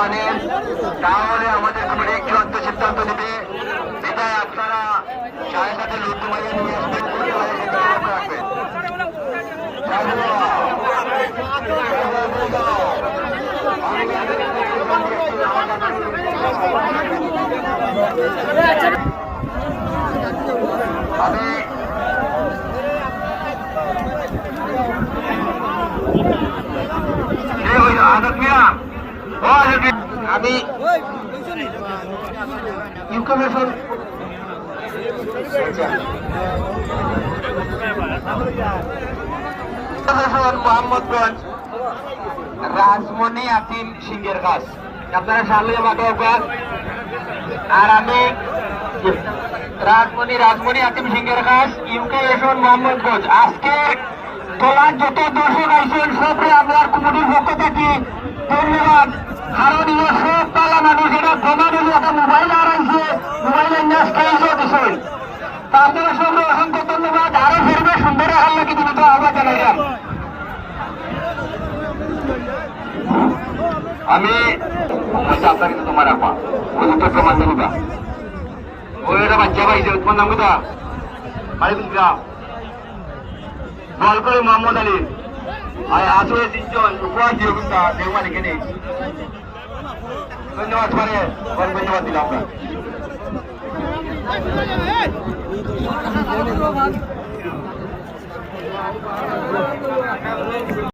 মানেন তাহলে আমাদের কমিটি চূড়ান্ত সিদ্ধান্ত নেবে। বিদায় আপনারা সাড়ে সাথে নিয়ে আসবেন আমি আমি ইনফরমেশন মোহাম্মদগঞ্জ, রাজমণি আতিম সিংহের কাজ। আপনারা সামনে মাঠে আর আমি রাজমণি রাজমণি আতিম সিংহের কাজ, ইউকে এসন মোহাম্মদগঞ্জ। আজকে তোলার যত দর্শক আইসেন সবকে আপনার কমিটির পক্ষ থেকে ধন্যবাদ। কারণ ইয়ে সব পালা মানুষ এটা প্রমাণ হলো একটা মোবাইল আর আইসে মোবাইলের ন্যাস খেয়েছে বিষয় তা আপনারা সবকে অসংখ্য ধন্যবাদ। আরও ফিরবে, সুন্দর হাল লাগে তুমি তো আহ্বান জানাইলাম। আমি আপনার কিন্তু তোমার আপা। ওই দুটো প্রমাণ দেবো ওই একটা বাচ্চা পাইছে তোমার নাম কোথা? বাড়ি কোনটা? বল করে Mohammad Ali. azoezinjon ukwajiugusa dewanigene gonewatmare wargonewatilaga